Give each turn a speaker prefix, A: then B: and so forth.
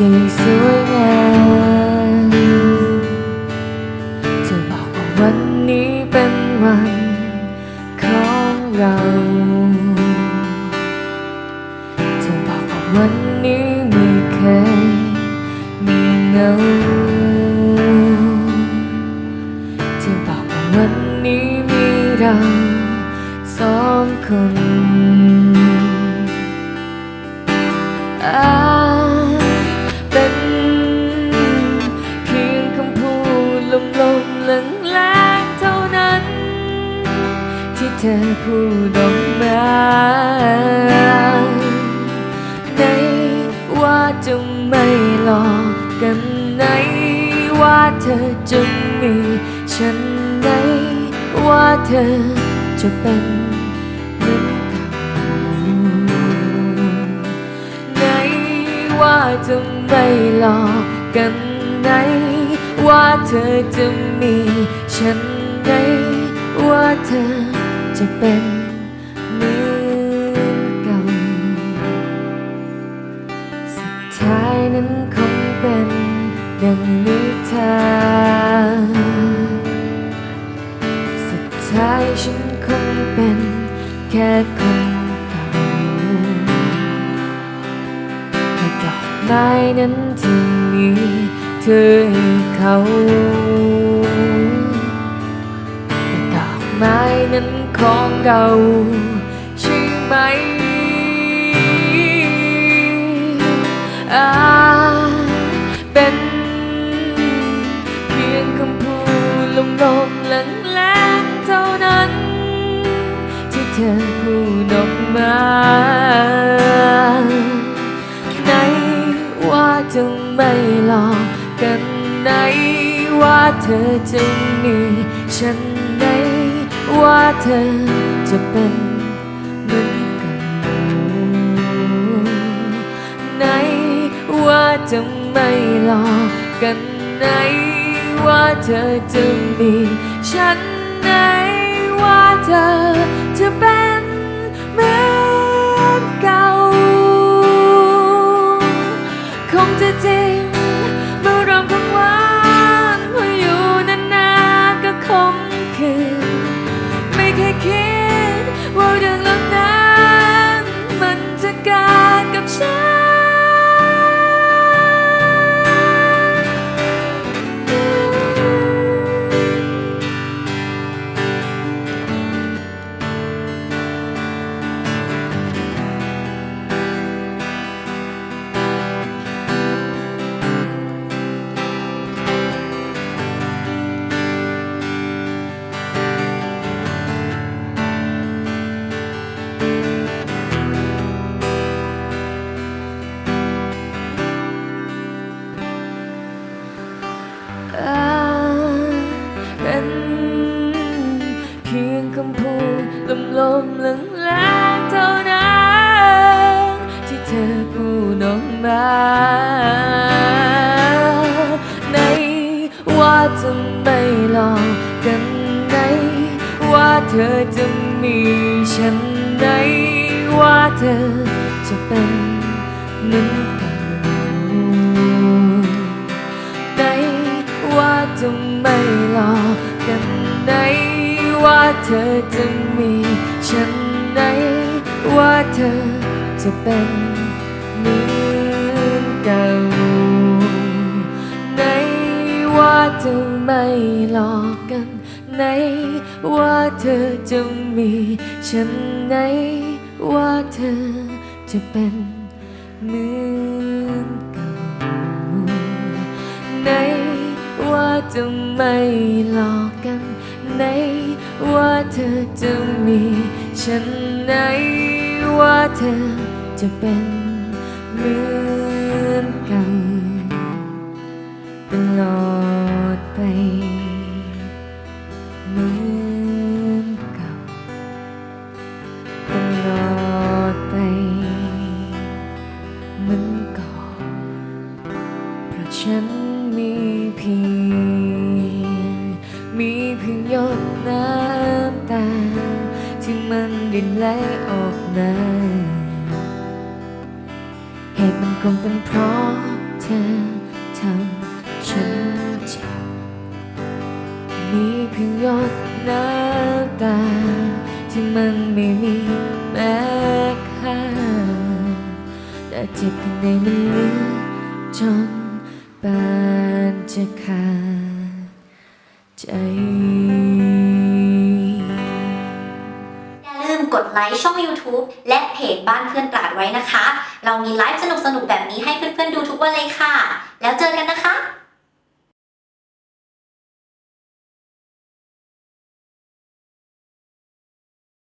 A: ที่สวยงามเธอบอกว่าวันนี้เป็นวันของเราเธอบอกว่าวันนี้ไม่เคยมีเงาเธอบอกว่าวันนี้มีเรา หลอกกันไหนว่าเธอจะมีฉันไหนว่าเธอจะเป็นเหมือนเก่าไหนว่าจะไม่หลอกกันไหนว่าเธอจะมีฉันไหนว่าเธอจะเป็น ท้ายนั้นคงเป็นดังนิทานสุดท้ายฉันคงเป็นแค่คนเก่าแต่ดอกไม้นั้นที่มีเธอให้เขาแต่ดอกไม้นั้นของเราใช่ไหม เป็น เพียงคำพูดลมๆแรงๆเท่านั้น ที่เธอพูดออกมาไหนว่าจะไม่หลอกกันไหนว่าเธอจะมีฉันไหนว่าเธอจะเป็นเหมือนเก่าไหนว่าจะ ไม่หลอกกันไหน ว่าเธอจะมี ฉันไหนว่าเธอจะเป็น เธอจะมีฉันไหนว่าเธอจะเป็นเหมือนไหนว่าจะไม่หลอกกันไหนว่าเธอจะมีฉันไหนว่าเธอจะเป็นเหมือนเก่าไหนว่าจะไม่หลอกกัน ไหน ว่าเธอจะมีฉันไหน ว่าเธอจะเป็นเหมือนเก่าไหน ว่าจะไม่หลอกกันไหน ว่าเธอจะมีฉันไหน ว่าเธอจะเป็นเหมือนเก่าตลอดไป เหมือนก่อน เพราะฉันมีเพียง มีเพียงหยดน้ำตา ที่มันดินไหลออกมาเหตุมันคงเป็นเพราะเธอทำฉันเจ็บ มีเพียงหยดน้ำตา ที่มันไม่มีแม้ค่า แต่เจ็บข้างในมันเหลือจนปานจะขาดใจ
B: อย่าลืมกดไลค์ช่อง YouTube และเพจบ้านเพื่อนตราดไว้นะคะ เรามีไลฟ์สนุกๆ แบบนี้ให้เพื่อนๆดูทุกวันเลยค่ะ แล้วเจอกันนะคะ